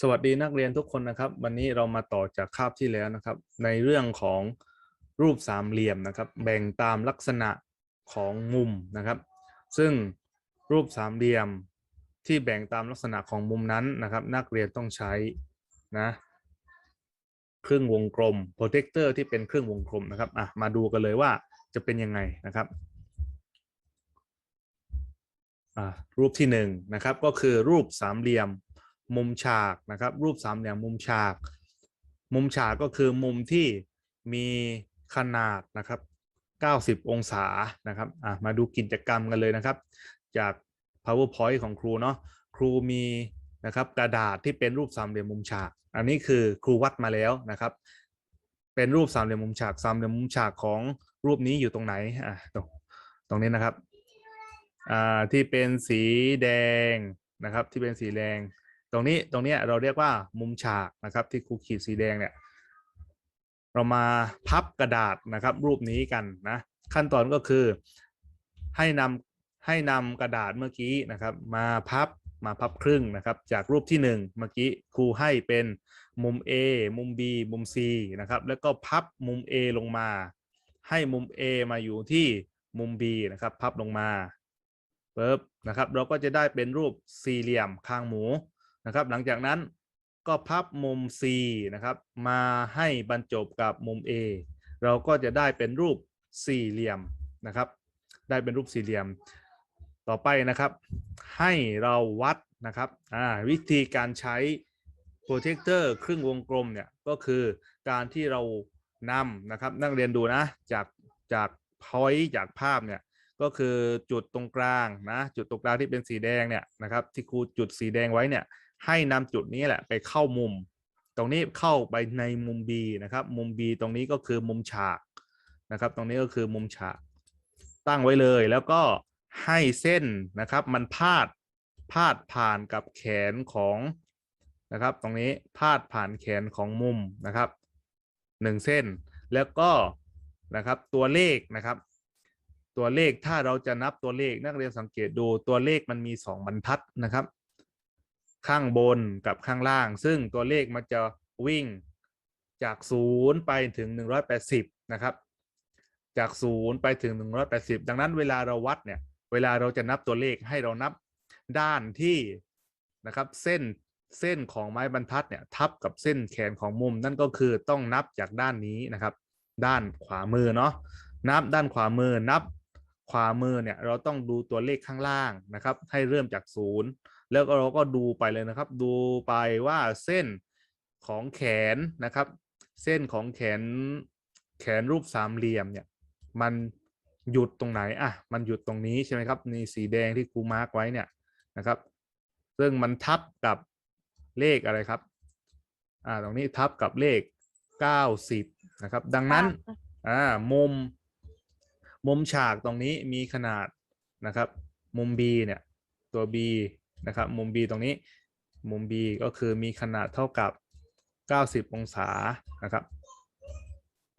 สวัสดีนักเรียนทุกคนนะครับ วันนี้เรามาต่อจากคาบที่แล้วนะครับ ในเรื่องของรูปสามเหลี่ยมนะครับ แบ่งตามลักษณะของมุมนะครับ ซึ่งรูปสามเหลี่ยมที่แบ่งตามลักษณะของมุมนั้นนะครับ นักเรียนต้องใช้นะเครื่องวงกลมโปรเทคเตอร์ที่เป็นเครื่องวงกลมนะครับอะมาดูกันเลยว่าจะเป็นยังไงนะครับอ่ารูปที่หนึ่งนะครับก็คือรูปสามเหลี่ยม มุมฉากนะครับ รูปสามเหลี่ยมมุมฉาก มุมฉากก็คือมุมที่มีขนาดนะครับ 90 องศานะครับอ่ามาดูกิจกรรมกันเลยนะครับ จาก powerpoint ของครูเนาะครูมีนะครับกระดาษที่เป็นรูปสามเหลี่ยมมุมฉาก อันนี้คือครูวัดมาแล้วนะครับ เป็นรูปสามเหลี่ยมมุมฉากสามเหลี่ยมมุมฉากของรูปนี้อยู่ตรงไหนอะตรงตรงนี้นะครับอ่าที่เป็นสีแดงนะครับ ที่เป็นสีแดง ตรงนี้ตรงนี้เราเรียกว่ามุมฉากนะครับที่ครูขีดสีแดงเนี่ยเรามาพับกระดาษนะครับรูปนี้กันนะขั้นตอนก็คือให้นำให้นำกระดาษเมื่อกี้นะครับมาพับมาพับครึ่งนะครับจากรูปที่หนึ่งเมื่อกี้ครูให้เป็นมุม A มุม B มุม C นะครับแล้วก็พับมุม A ลงมา ให้มุม A มาอยู่ที่มุม B นะครับพับลงมาปึ๊บนะครับเราก็จะได้เป็นรูปสี่เหลี่ยมคางหมู นะครับ หลังจากนั้นก็พับมุม C นะครับ มาให้บรรจบกับมุม A เราก็จะได้เป็นรูปสี่เหลี่ยมนะครับ ได้เป็นรูปสี่เหลี่ยม ต่อไปนะครับ ให้เราวัดนะครับวิธีการใช้โปรเทคเตอร์ครึ่งวงกลมเนี่ยก็คือการที่เรานำนะครับนักเรียนดูนะจากจากพอยต์จากภาพเนี่ยก็คือจุดตรงกลางนะจุดตรงกลางที่เป็นสีแดงเนี่ยนะครับที่ครูจุดสีแดงไว้เนี่ย ให้นำจุดนี้แหละไปเข้ามุม ตรงนี้เข้าไปในมุม B นะครับ มุม B ตรงนี้ก็คือมุมฉากนะครับ ตรงนี้ก็คือมุมฉาก ตั้งไว้เลยแล้วก็ให้เส้นนะครับมันพาดพาดผ่านกับแขนของนะครับ ตรงนี้พาดผ่านแขนของมุมนะครับหนึ่งเส้นแล้วก็นะครับตัวเลขนะครับ ตัวเลขถ้าเราจะนับตัวเลขนักเรียนสังเกตดูตัวเลขมันมีสองบรรทัดนะครับ ข้างบนกับข้างล่าง ซึ่งตัวเลขมันจะวิ่งจากศูนย์ไปถึงหนึ่งร้อยแปดสิบนะครับ จากศูนย์ไปถึงหนึ่งร้อยแปดสิบดังนั้นเวลาเราวัดเนี่ย เวลาเราจะนับตัวเลขให้เรานับด้านที่นะครับเส้นเส้นของไม้บรรทัดเนี่ยทับกับเส้นแขนของมุม นั่นก็คือต้องนับจากด้านนี้นะครับ ด้านขวามือเนาะนับด้านขวามือนับขวามือเนี่ยเราต้องดูตัวเลขข้างล่างนะครับ ให้เริ่มจากศูนย์ แล้วก็เราก็ดูไปเลยนะครับ ดูไปว่าเส้นของแขนนะครับ เส้นของแขนแขนรูปสามเหลี่ยมเนี่ยมันหยุดตรงไหนอะมันหยุดตรงนี้ใช่ไหมครับนี่สีแดงที่ครูมาร์กไว้เนี่ยนะครับ ซึ่งมันทับกับเลขอะไรครับอ่าตรงนี้ทับกับเลข 90 นะครับ ดังนั้นอ่ามุม มุมฉากตรงนี้มีขนาดนะครับ มุม B เนี่ย ตัว B นะครับ มุม B ตรงนี้ มุม B ก็คือมีขนาดเท่ากับ 90 องศานะครับ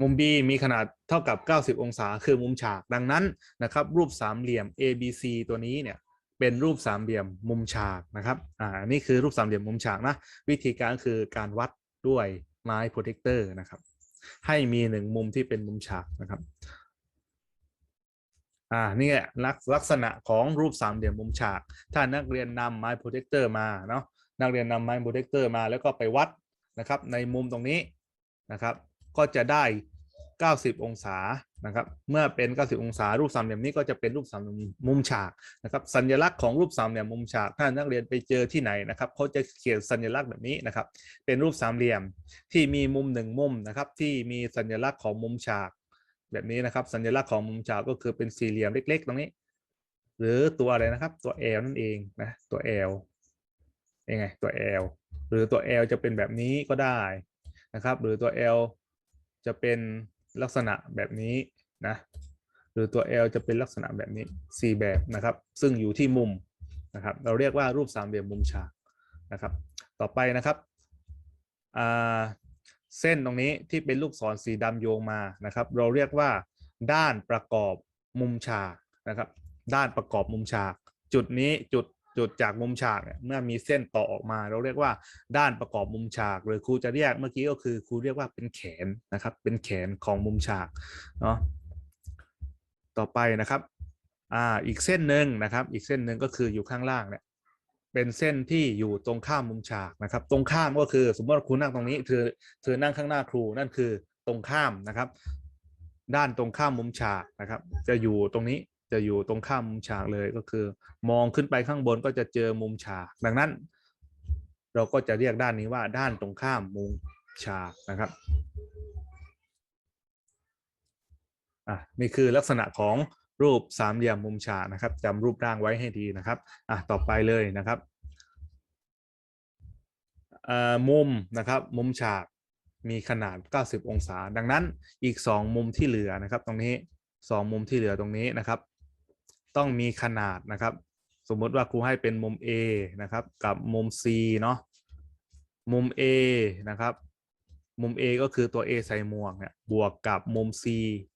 มุม B มีขนาดเท่ากับ 90 องศา คือมุมฉากดังนั้นนะครับ รูปสามเหลี่ยม ABC ตัวนี้เนี่ยเป็นรูปสามเหลี่ยมมุมฉากนะครับ อ่า นี่คือรูปสามเหลี่ยมมุมฉากนะ วิธีการคือการวัดด้วยไม้โปรเทคเตอร์นะครับ ให้มีหนึ่งมุมที่เป็นมุมฉากนะครับ อ่านี่แหละลักษณะของรูปสามเหลี่ยมมุมฉาก ถ้านักเรียนนำไม้โปรเทคเตอร์มาเนาะนักเรียนนำไม้โปรเทคเตอร์มาแล้วก็ไปวัดนะครับ ในมุมตรงนี้นะครับ ก็จะได้ 90 องศานะครับ เมื่อเป็น 90 องศา รูปสามเหลี่ยมนี้ก็จะเป็นรูปสามเหลี่ยมมุมฉากนะครับ สัญลักษณ์ของรูปสามเหลี่ยมมุมฉาก ถ้านักเรียนไปเจอที่ไหนนะครับเขาจะเขียนสัญลักษณ์แบบนี้นะครับ เป็นรูปสามเหลี่ยมที่มีมุมหนึ่งมุมนะครับ ที่มีสัญลักษณ์ของมุมฉาก แบบนี้นะครับ สัญลักษณ์ของมุมฉากก็คือเป็นสี่เหลี่ยมเล็ก ๆ ตรงนี้ หรือตัวอะไรนะครับ ตัว L นั่นเองนะตัว L ยังไงตัว L หรือตัว L จะเป็นแบบนี้ก็ได้นะครับ หรือตัว L จะเป็นลักษณะแบบนี้นะหรือตัว L จะเป็นลักษณะแบบนี้สี่แบบนะครับ ซึ่งอยู่ที่มุมนะครับ เราเรียกว่ารูปสามเหลี่ยมมุมฉากนะครับ ต่อไปนะครับอ่า เส้นตรงนี้ที่เป็นลูกศรสีดำโยงมานะครับ เราเรียกว่า ด้านประกอบมุมฉากนะครับ ด้านประกอบมุมฉาก จุดนี้จุดจุดจากมุมฉากเนี่ยเมื่อมีเส้นต่อออกมา เราเรียกว่าด้านประกอบมุมฉากหรือครูจะเรียกเมื่อกี้ก็คือครูเรียกว่าเป็นแขนนะครับ เป็นแขนของมุมฉากเนาะต่อไปนะครับอ่าอีกเส้นหนึ่งนะครับ อีกเส้นหนึ่งก็คืออยู่ข้างล่างเนี่ย เป็นเส้นที่อยู่ตรงข้ามมุมฉากนะครับ ตรงข้ามก็คือสมมติว่าครูนั่งตรงนี้เธอเธอนั่งข้างหน้าครูนั่นคือตรงข้ามนะครับ ด้านตรงข้ามมุมฉากนะครับ จะอยู่ตรงนี้จะอยู่ตรงข้ามมุมฉากเลยก็คือ มองขึ้นไปข้างบนก็จะเจอมุมฉาก ดังนั้น เราก็จะเรียกด้านนี้ว่าด้านตรงข้ามมุมฉากนะครับอะนี่คือลักษณะของ รูปสามเหลี่ยมมุมฉากนะครับจำรูปร่างไว้ให้ดีนะครับอะต่อไปเลยนะครับอ่อมุมนะครับมุมฉากมีขนาด 90 องศา ดังนั้นอีก 2 มุมที่เหลือนะครับ ตรงนี้ 2 มุมที่เหลือตรงนี้นะครับ ต้องมีขนาดนะครับ สมมติว่าครูให้เป็นมุม A นะครับ กับมุม C เนาะมุม A นะครับ มุม A ก็คือตัว A ใส่หมวกเนี่ยบวกกับมุม C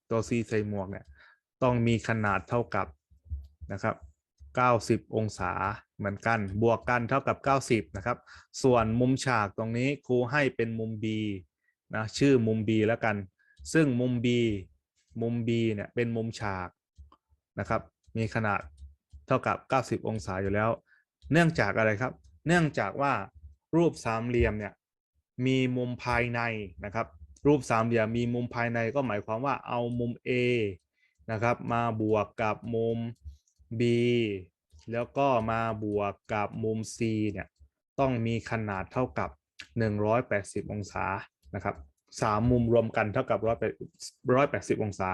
ตัว C ใส่หมวกเนี่ย ต้องมีขนาดเท่ากับนะครับ90 องศาเหมือนกัน บวกกันเท่ากับ 90 นะครับ ส่วนมุมฉากตรงนี้ครูให้เป็นมุม B นะ ชื่อมุม B แล้วกัน ซึ่งมุม B มุม B เนี่ยเป็นมุมฉากนะครับ มีขนาดเท่ากับ 90 องศาอยู่แล้ว เนื่องจากอะไรครับ เนื่องจากว่ารูปสามเหลี่ยมเนี่ยมีมุมภายในนะครับ รูปสามเหลี่ยมมีมุมภายในก็หมายความว่าเอามุม A นะครับ มาบวกกับมุม B แล้วก็มาบวกกับมุม C เนี่ยต้องมีขนาดเท่ากับ 180 องศานะครับสามมุมรวมกันเท่ากับ180 องศา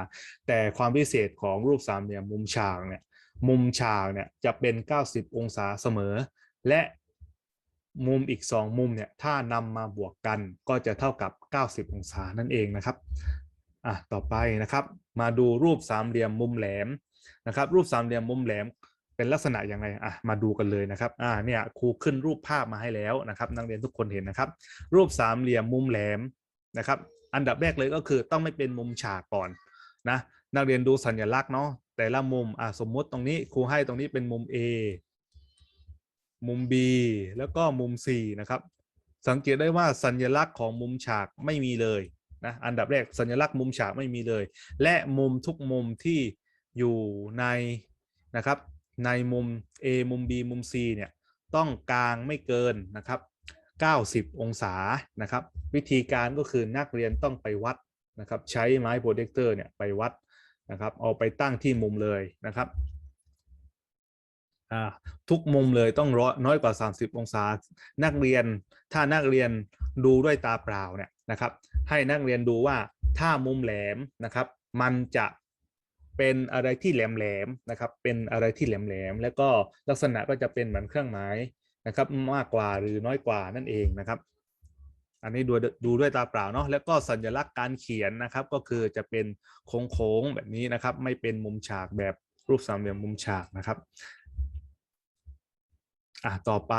แต่ความพิเศษของรูปสามเหลี่ยมมุมฉากเนี่ยมุมฉากเนี่ยจะเป็น 90 องศาเสมอ และมุมอีก 2 มุมเนี่ยถ้านำมาบวกกันก็จะเท่ากับ 90 องศานั่นเองนะครับ อะต่อไปนะครับมาดูรูปสามเหลี่ยมมุมแหลมนะครับ รูปสามเหลี่ยมมุมแหลมเป็นลักษณะอยังไงอะมาดูกันเลยนะครับอ่าเนี่ยครูขึ้นรูปภาพมาให้แล้วนะครับ นักเรียนทุกคนเห็นนะครับ รูปสามเหลี่ยมมุมแหลมนะครับ อันดับแรกเลยก็คือต้องไม่เป็นมุมฉากก่อนนะนักเรียนดูสัญลักษณ์เนาะแต่ละมุมอะสมมุติตรงนี้ครูให้ตรงนี้เป็นมุม A มุม B แล้วก็มุม C นะครับ สังเกตได้ว่าสัญลักษณ์ของมุมฉากไม่มีเลย นะอันดับแรกสัญลักษณ์มุมฉากไม่มีเลย และมุมทุกมุมที่อยู่ในนะครับในมุม A มุม B มุม C เนี่ยต้องกลางไม่เกินนะครับ90 องศานะครับ วิธีการก็คือนักเรียนต้องไปวัดนะครับ ใช้ไม้โปรเจคเตอร์เนี่ยไปวัดนะครับ เอาไปตั้งที่มุมเลยนะครับทุกมุมเลยต้องร้อยน้อยกว่า 30 องศา นักเรียนถ้านักเรียนดูด้วยตาเปล่าเนี่ย นะครับ ให้นักเรียนดูว่าถ้ามุมแหลมนะครับ มันจะเป็นอะไรที่แหลมๆนะครับ เป็นอะไรที่แหลมๆแล้วก็ลักษณะก็จะเป็นเหมือนเครื่องหมายนะครับ มากกว่าหรือน้อยกว่านั่นเองนะครับ อันนี้ดูดูด้วยตาเปล่าเนาะแล้วก็สัญลักษณ์การเขียนนะครับ ก็คือจะเป็นโค้งๆแบบนี้นะครับ ไม่เป็นมุมฉากแบบรูปสามเหลี่ยมมุมฉากนะครับ อะต่อไป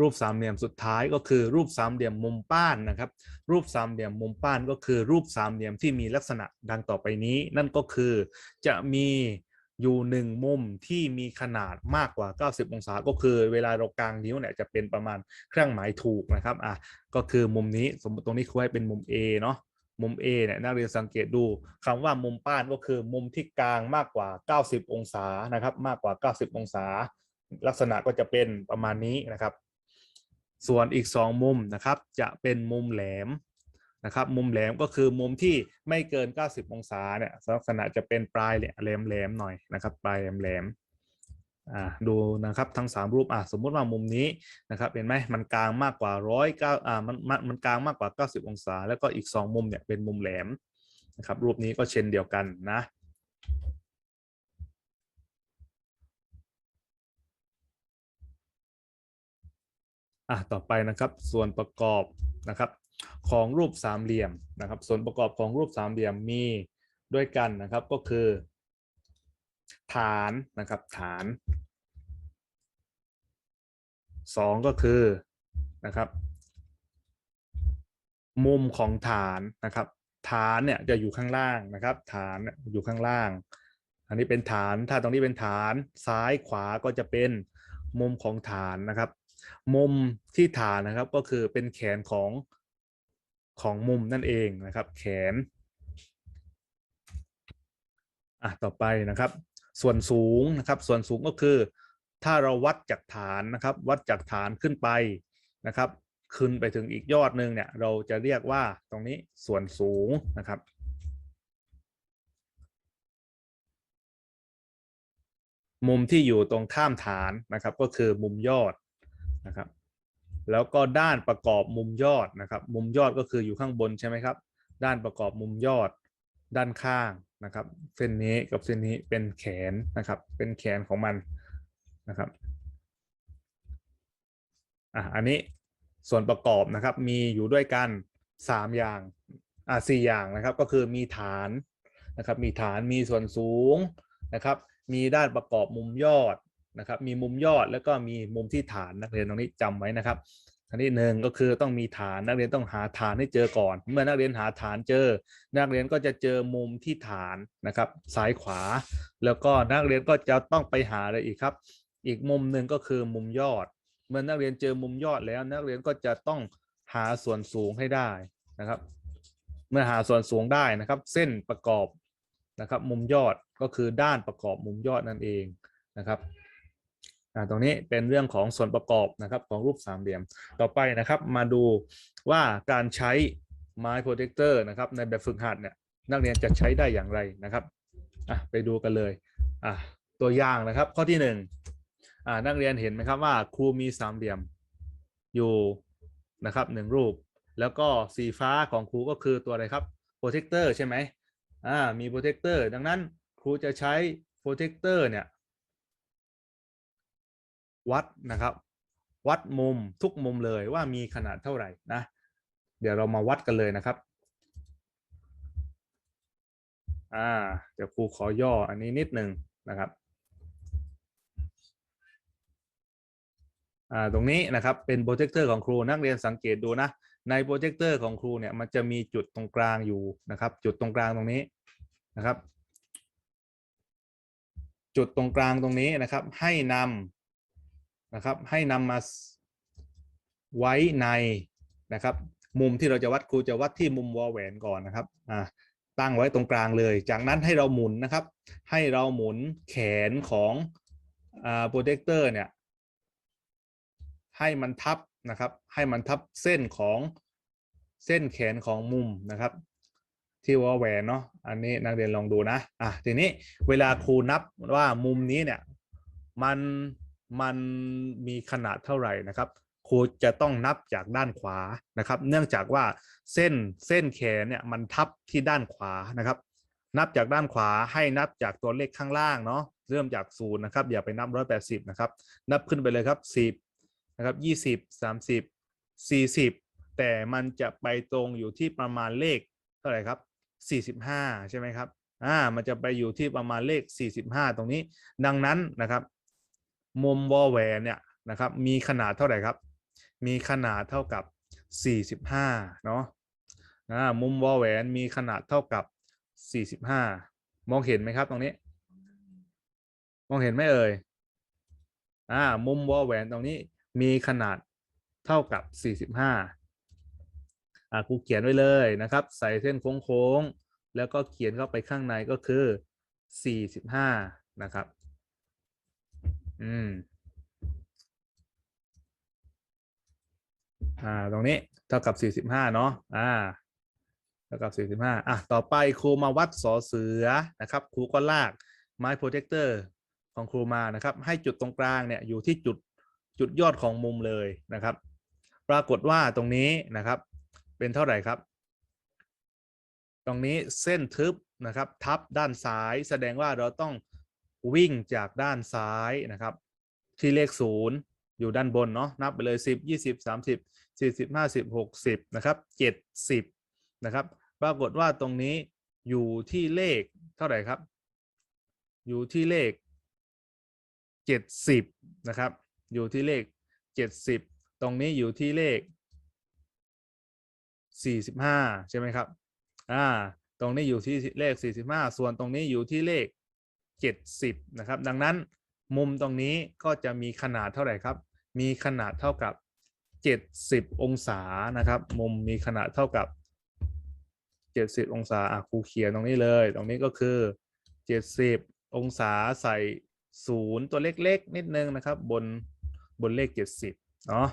รูปสามเหลี่ยมสุดท้ายก็คือรูปสามเหลี่ยมมุมป้านนะครับ รูปสามเหลี่ยมมุมป้านก็คือรูปสามเหลี่ยมที่มีลักษณะดังต่อไปนี้ นั่นก็คือจะมีอยู่หนึ่งมุมที่มีขนาดมากกว่า 90 องศา ก็คือเวลาเรากางนิ้วเนี่ยจะเป็นประมาณเครื่องหมายถูกนะครับอะก็คือมุมนี้สมมติตรงนี้คุให้เป็นมุม A เนาะมุม A เนี่ยนักเรียนสังเกตดูคำว่ามุมป้านก็คือมุมที่กลางมากกว่า 90 องศานะครับมากกว่า 90 องศา ลักษณะก็จะเป็นประมาณนี้นะครับ ส่วนอีก 2 มุมนะครับจะเป็นมุมแหลมนะครับ มุมแหลมก็คือมุมที่ไม่เกิน 90 องศาเนี่ยลักษณะจะเป็นปลายแหลมแหลมหน่อยนะครับ ปลายแหลมแหลมอ่าดูนะครับทั้ง 3 รูปอ่าสมมุติว่ามุมนี้นะครับเห็นไหมมันกลางมากกว่าร้อยเก้าอ่ามันมันมันกลางมากกว่า 90 องศา แล้วก็อีก 2 มุมเนี่ยเป็นมุมแหลมนะครับรูปนี้ก็เช่นเดียวกันนะ อะต่อไปนะครับส่วนประกอบนะครับของรูปสามเหลี่ยมนะครับ ส่วนประกอบของรูปสามเหลี่ยมมีด้วยกันนะครับก็คือ ฐานนะครับฐานสองก็คือนะครับมุมของฐานนะครับ ฐานเนี่ยจะอยู่ข้างล่างนะครับ ฐานอยู่ข้างล่าง อันนี้เป็นฐานถ้าตรงนี้เป็นฐานซ้ายขวาก็จะเป็นมุมของฐานนะครับ มุมที่ฐานนะครับก็คือเป็นแขนของของมุมนั่นเองนะครับ แขนอะต่อไปนะครับ ส่วนสูงนะครับ ส่วนสูงก็คือ ถ้าเราวัดจากฐานนะครับ วัดจากฐานขึ้นไปนะครับ ขึ้นไปถึงอีกยอดหนึ่งเนี่ย เราจะเรียกว่าตรงนี้ส่วนสูงนะครับมุมที่อยู่ตรงข้ามฐานนะครับ ก็คือมุมยอด นะครับแล้วก็ด้านประกอบมุมยอดนะครับ มุมยอดก็คืออยู่ข้างบนใช่ไหมครับ ด้านประกอบมุมยอดด้านข้างนะครับเส้นนี้กับเส้นนี้เป็นแขนนะครับ เป็นแขนของมันนะครับอะอันนี้ส่วนประกอบนะครับ มีอยู่ด้วยกันสามอย่างอะสี่อย่างนะครับ ก็คือมีฐานนะครับ มีฐานมีส่วนสูงนะครับ มีด้านประกอบมุมยอด นะครับมีมุมยอดแล้วก็มีมุมที่ฐานนักเรียนตรงนี้จำไว้นะครับอันที่หนึ่งก็คือต้องมีฐานนักเรียนต้องหาฐานให้เจอก่อน เมื่อนักเรียนหาฐานเจอ นักเรียนก็จะเจอมุมที่ฐานนะครับซ้ายขวา แล้วก็นักเรียนก็จะต้องไปหาอะไรอีกครับ อีกมุมหนึ่งก็คือมุมยอด เมื่อนักเรียนเจอมุมยอดแล้ว นักเรียนก็จะต้องหาส่วนสูงให้ได้นะครับ เมื่อหาส่วนสูงได้นะครับ เส้นประกอบนะครับ มุมยอดก็คือด้านประกอบมุมยอดนั่นเองนะครับ ตรงนี้เป็นเรื่องของส่วนประกอบนะครับของรูปสามเหลี่ยม ต่อไปนะครับมาดูว่าการใช้ไม้โปรเทคเตอร์นะครับในแบบฝึกหัดเนี่ยนักเรียนจะใช้ได้อย่างไรนะครับอะไปดูกันเลยอะตัวอย่างนะครับข้อที่หนึ่งอ่านักเรียนเห็นไหมครับว่าครูมีสามเหลี่ยมอยู่นะครับหนึ่งรูป แล้วก็สีฟ้าของครูก็คือตัวอะไรครับโปรเทคเตอร์ใช่ไหมอ่ามีโปรเทคเตอร์ดังนั้นครูจะใช้โปรเทคเตอร์เนี่ย วัดนะครับ วัดมุมทุกมุมเลยว่ามีขนาดเท่าไหร่นะ เดี๋ยวเรามาวัดกันเลยนะครับอ่าเดี๋ยวครูขอย่ออันนี้นิดหนึ่งนะครับอ่าตรงนี้นะครับเป็นโปรเจคเตอร์ของครูนักเรียนสังเกตดูนะในโปรเจคเตอร์ของครูเนี่ยมันจะมีจุดตรงกลางอยู่นะครับ จุดตรงกลางตรงนี้นะครับ จุดตรงกลางตรงนี้นะครับ ให้นำ นะครับให้นำมาไว้ในนะครับ มุมที่เราจะวัดครูจะวัดที่มุมวอลแหวนก่อนนะครับอ่าตั้งไว้ตรงกลางเลย จากนั้นให้เราหมุนนะครับ ให้เราหมุนแขนของอ่าโปรเจคเตอร์เนี่ยให้มันทับนะครับ ให้มันทับเส้นของเส้นแขนของมุมนะครับ ที่วอลแหวนเนาะอันนี้นักเรียนลองดูนะอะทีนี้เวลาครูนับว่ามุมนี้เนี่ยมัน มันมีขนาดเท่าไหร่นะครับครูจะต้องนับจากด้านขวานะครับ เนื่องจากว่าเส้นเส้นแขนเนี่ยมันทับที่ด้านขวานะครับ นับจากด้านขวาให้นับจากตัวเลขข้างล่างเนาะเริ่มจากศูนย์นะครับ อย่าไปนับร้อยแปดสิบนะครับ นับขึ้นไปเลยครับสิบนะครับยี่สิบสามสิบสี่สิบแต่มันจะไปตรงอยู่ที่ประมาณเลขเท่าไหร่ครับสี่สิบห้าใช่ไหมครับอ่ามันจะไปอยู่ที่ประมาณเลขสี่สิบห้าตรงนี้ ดังนั้นนะครับ มุมวอลแหวนเนี่ยนะครับมีขนาดเท่าไหร่ครับ มีขนาดเท่ากับ 45เนาะอ่ามุมวอลแหวนมีขนาดเท่ากับ 45 มองเห็นไหมครับตรงนี้ มองเห็นไหมเอ่ยอ่ามุมวอลแหวนตรงนี้มีขนาดเท่ากับ 45อ่าครูเขียนไว้เลยนะครับ ใส่เส้นโค้งๆแล้วก็เขียนเข้าไปข้างในก็คือ 45 นะครับ อืม อ่า ตรงนี้เท่ากับ45เนาะ อ่า เท่ากับ45อะ ต่อไปครูมาวัดสอเสือนะครับ ครูก็ลากไม้โปรเจคเตอร์ของครูมานะครับ ให้จุดตรงกลางเนี่ยอยู่ที่จุดจุดยอดของมุมเลยนะครับ ปรากฏว่าตรงนี้นะครับ เป็นเท่าไหร่ครับ ตรงนี้เส้นทึบนะครับ ทับด้านซ้ายแสดงว่าเราต้อง วิ่งจากด้านซ้ายนะครับ ที่เลขศูนย์อยู่ด้านบนเนาะนับไปเลยสิบยี่สิบสามสิบสี่สิบห้าสิบหกสิบนะครับเจ็ดสิบนะครับ ปรากฏว่าตรงนี้อยู่ที่เลขเท่าไหร่ครับ อยู่ที่เลขเจ็ดสิบนะครับ อยู่ที่เลขเจ็ดสิบตรงนี้อยู่ที่เลขสี่สิบห้าใช่ไหมครับอ่าตรงนี้อยู่ที่เลขสี่สิบห้าส่วนตรงนี้อยู่ที่เลข เจ็ดสิบนะครับ ดังนั้นมุมตรงนี้ก็จะมีขนาดเท่าไหร่ครับ มีขนาดเท่ากับ 70 องศานะครับ มุมมีขนาดเท่ากับ 70 องศาอะครูเขียนตรงนี้เลย ตรงนี้ก็คือ 70 องศาใส่ศูนย์ตัวเล็กๆ นิดนึงนะครับ บนบนเลข 70เนาะ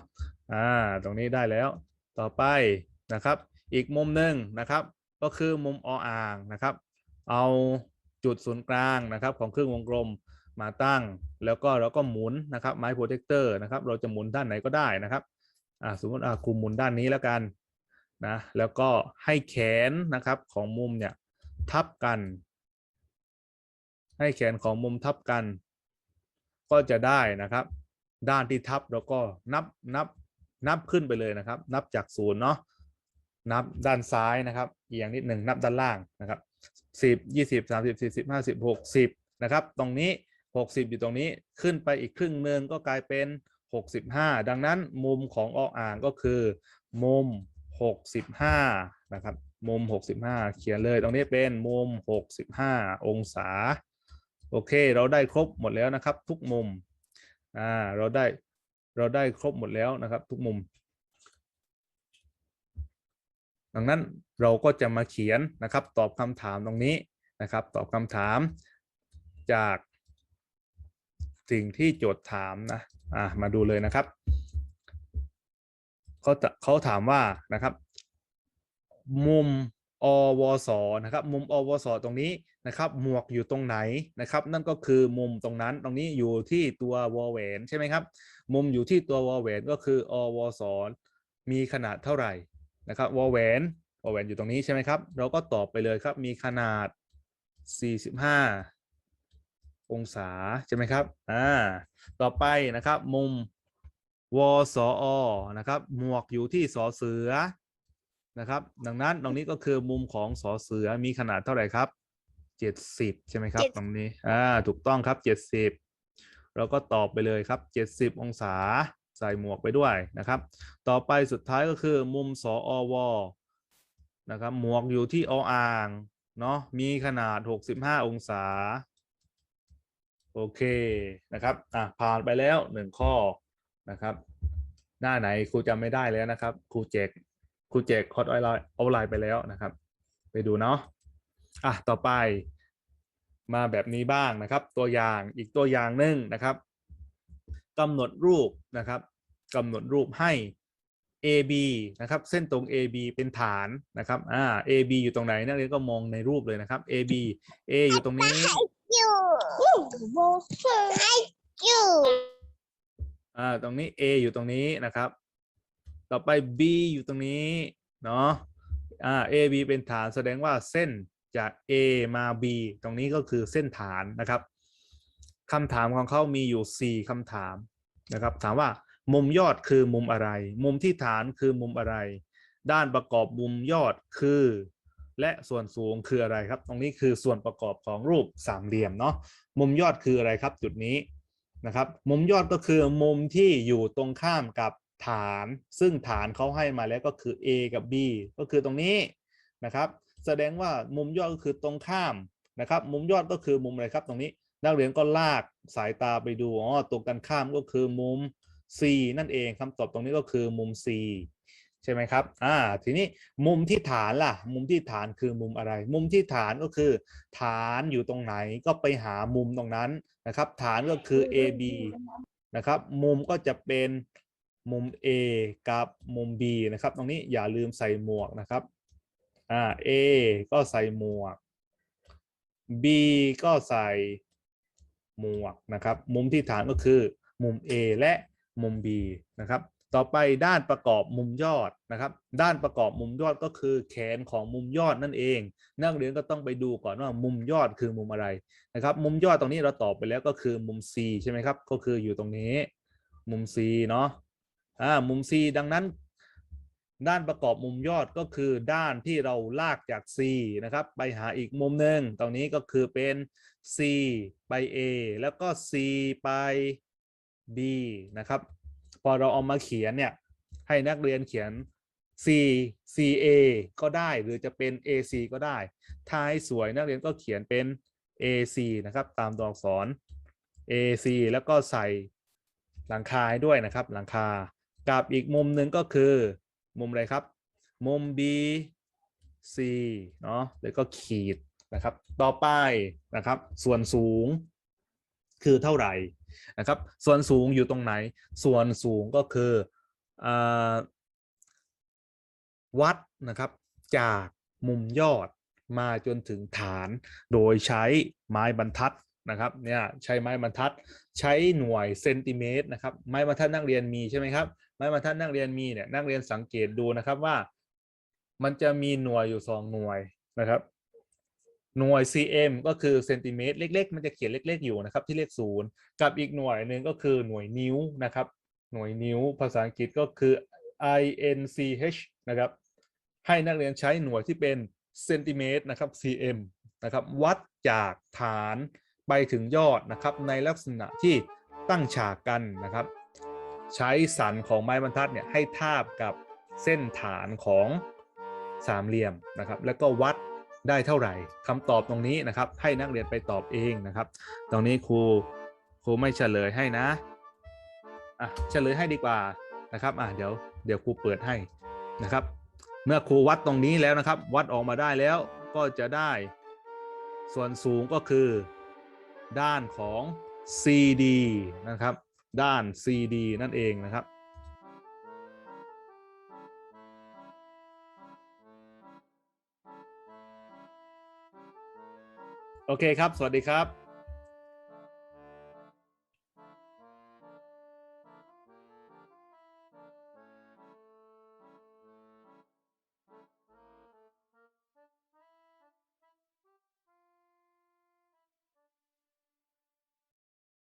อ่าตรงนี้ได้แล้วต่อไปนะครับ อีกมุมหนึ่งนะครับ ก็คือมุมออ่างนะครับ เอา จุดศูนย์กลางนะครับของเครื่องวงกลมมาตั้ง แล้วก็เราก็หมุนนะครับไม้โปรเทคเตอร์นะครับเราจะหมุนด้านไหนก็ได้นะครับอ่าสมมติอ่าครูหมุนด้านนี้แล้วกันนะแล้วก็ให้แขนนะครับของมุมเนี่ยทับกัน ให้แขนของมุมทับกัน ก็จะได้นะครับ ด้านที่ทับเราก็นับนับนับขึ้นไปเลยนะครับ นับจากศูนย์เนาะนับด้านซ้ายนะครับเอียงนิดหนึ่งนับด้านล่างนะครับ สิบยี่สิบสามสิบสี่สิบห้าสิบหกสิบนะครับ ตรงนี้หกสิบอยู่ตรงนี้ขึ้นไปอีกครึ่งหนึ่งก็กลายเป็นหกสิบห้าดังนั้นมุมของออ่างก็คือ มุมหกสิบห้านะครับ มุมหกสิบห้าเขียนเลยตรงนี้เป็นมุมหกสิบห้าองศา โอเค เราได้ครบหมดแล้วนะครับ ทุกมุม อ่า เราได้ เราได้ครบหมดแล้วนะครับ ทุกมุม ดังนั้นเราก็จะมาเขียนนะครับตอบคำถามตรงนี้นะครับ ตอบคำถามจากสิ่งที่โจทย์ถามนะอ่ามาดูเลยนะครับเขาเขาถามว่านะครับ มุมอวสนะครับ มุมอวสตรงนี้นะครับ หมวกอยู่ตรงไหนนะครับ นั่นก็คือมุมตรงนั้นตรงนี้อยู่ที่ตัววอแหวนใช่ไหมครับ มุมอยู่ที่ตัววอแหวนก็คืออวสมีขนาดเท่าไหร่ นะครับวอแหวนวอแหวนอยู่ตรงนี้ใช่ไหมครับ เราก็ตอบไปเลยครับมีขนาด 45 องศาใช่ไหมครับอ่าต่อไปนะครับมุมวสอนะครับหมวกอยู่ที่สอเสือนะครับ ดังนั้นตรงนี้ก็คือมุมของสอเสือมีขนาดเท่าไหร่ครับ70ใช่ไหมครับ ตรงนี้อ่าถูกต้องครับ70เราก็ตอบไปเลยครับ70องศา ใส่หมวกไปด้วยนะครับ ต่อไปสุดท้ายก็คือมุมสอวนะครับหมวกอยู่ที่ออ่างเนาะมีขนาด 65 องศา โอเคนะครับอะผ่านไปแล้วหนึ่งข้อนะครับ หน้าไหนครูจำไม่ได้แล้วนะครับครูแจกครูแจกคอร์สออนไลน์ออนไลน์ไปแล้วนะครับ ไปดูเนาะอะต่อไปมาแบบนี้บ้างนะครับ ตัวอย่างอีกตัวอย่างหนึ่งนะครับกำหนดรูปนะครับ กำหนดรูปให้ AB นะครับ เส้นตรง AB เป็นฐานนะครับอ่า AB อยู่ตรงไหนนักเรียนก็มองในรูปเลยนะครับ AB A อยู่ตรงนี้ อยู่โบไออยู่อ่าตรงนี้ A อยู่ตรงนี้นะครับ ต่อไป B อยู่ตรงนี้เนาะอ่า A B เป็นฐานแสดงว่าเส้นจาก A มา B ตรงนี้ก็คือเส้นฐานนะครับคำถามของเขามีอยู่ 4คำถามนะครับ ถามว่า มุมยอดคือมุมอะไร มุมที่ฐานคือมุมอะไร ด้านประกอบมุมยอดคือ และส่วนสูงคืออะไรครับ ตรงนี้คือส่วนประกอบของรูปสามเหลี่ยมเนาะมุมยอดคืออะไรครับจุดนี้นะครับ มุมยอดก็คือมุมที่อยู่ตรงข้ามกับฐาน ซึ่งฐานเขาให้มาแล้วก็คือ A กับ B ก็คือตรงนี้นะครับ แสดงว่ามุมยอดก็คือตรงข้ามนะครับ มุมยอดก็คือมุมอะไรครับตรงนี้ นักเรียนก็ลากสายตาไปดูอ๋อตรงกันข้ามก็คือมุม C นั่นเองคำตอบตรงนี้ก็คือมุม C ใช่ไหมครับ อ่า ทีนี้มุมที่ฐานล่ะ มุมที่ฐานคือมุมอะไร มุมที่ฐานก็คือ ฐานอยู่ตรงไหนก็ไปหามุมตรงนั้นนะครับ ฐานก็คือ AB นะครับ มุมก็จะเป็นมุม A กับมุม B นะครับ ตรงนี้อย่าลืมใส่หมวกนะครับ อ่า A ก็ใส่หมวก B ก็ใส่หมวกนะครับ มุมที่ฐานก็คือมุม A และ มุม B นะครับ ต่อไปด้านประกอบมุมยอดนะครับ ด้านประกอบมุมยอดก็คือแขนของมุมยอดนั่นเอง นักเรียนก็ต้องไปดูก่อนว่ามุมยอดคือมุมอะไรนะครับ มุมยอดตรงนี้เราตอบไปแล้วก็คือมุม C ใช่ไหมครับ ก็คืออยู่ตรงนี้ มุม C เนาะอ่ามุม C ดังนั้นด้านประกอบมุมยอดก็คือด้านที่เราลากจาก C นะครับ ไปหาอีกมุมหนึ่งตรงนี้ก็คือเป็น C ไป A แล้วก็ C ไป B นะครับ พอเราเอามาเขียนเนี่ย ให้นักเรียนเขียน C CA ก็ได้หรือจะเป็น AC ก็ได้ ถ้าให้สวยนักเรียนก็เขียนเป็น AC นะครับ ตามตัวอักษร AC แล้วก็ใส่หลังคาด้วยนะครับ หลังคา กับอีกมุมหนึ่งก็คือ มุมอะไรครับ มุม BC เนาะแล้วก็ขีดนะครับ ต่อไปนะครับ ส่วนสูงคือเท่าไหร่ นะครับ ส่วนสูงอยู่ตรงไหน ส่วนสูงก็คืออวัดนะครับจากมุมยอดมาจนถึงฐาน โดยใช้ไม้บรรทัดนะครับเนี่ยใช้ไม้บรรทัดใช้หน่วยเซนติเมตรนะครับไม้บรรทัดนักเรียนมีใช่ไหมครับไม้บรรทัดนักเรียนมีเนี่ยนักเรียนสังเกตดูนะครับว่า มันจะมีหน่วยอยู่สองหน่วยนะครับ หน่วย cm ก็คือเซนติเมตรเล็ก ๆ มันจะเขียนเล็ก ๆ อยู่นะครับที่เลขศูนย์กับอีกหน่วยหนึ่งก็คือหน่วยนิ้วนะครับ หน่วยนิ้วภาษาอังกฤษก็คือ inch นะครับ ให้นักเรียนใช้หน่วยที่เป็นเซนติเมตรนะครับ cm นะครับวัดจากฐานไปถึงยอดนะครับในลักษณะที่ตั้งฉากกันนะครับ ใช้สันของไม้บรรทัดเนี่ยให้ทาบกับเส้นฐานของสามเหลี่ยมนะครับ แล้วก็วัด ได้เท่าไหร่คำตอบตรงนี้นะครับ ให้นักเรียนไปตอบเองนะครับ ตรงนี้ครูครูไม่เฉลยให้นะอะเฉลยให้ดีกว่านะครับอะเดี๋ยวเดี๋ยวครูเปิดให้นะครับ เมื่อครูวัดตรงนี้แล้วนะครับ วัดออกมาได้แล้วก็จะได้ ส่วนสูงก็คือ ด้านของ CD นะครับ ด้าน CD นั่นเองนะครับ โอเคครับ สวัสดีครับ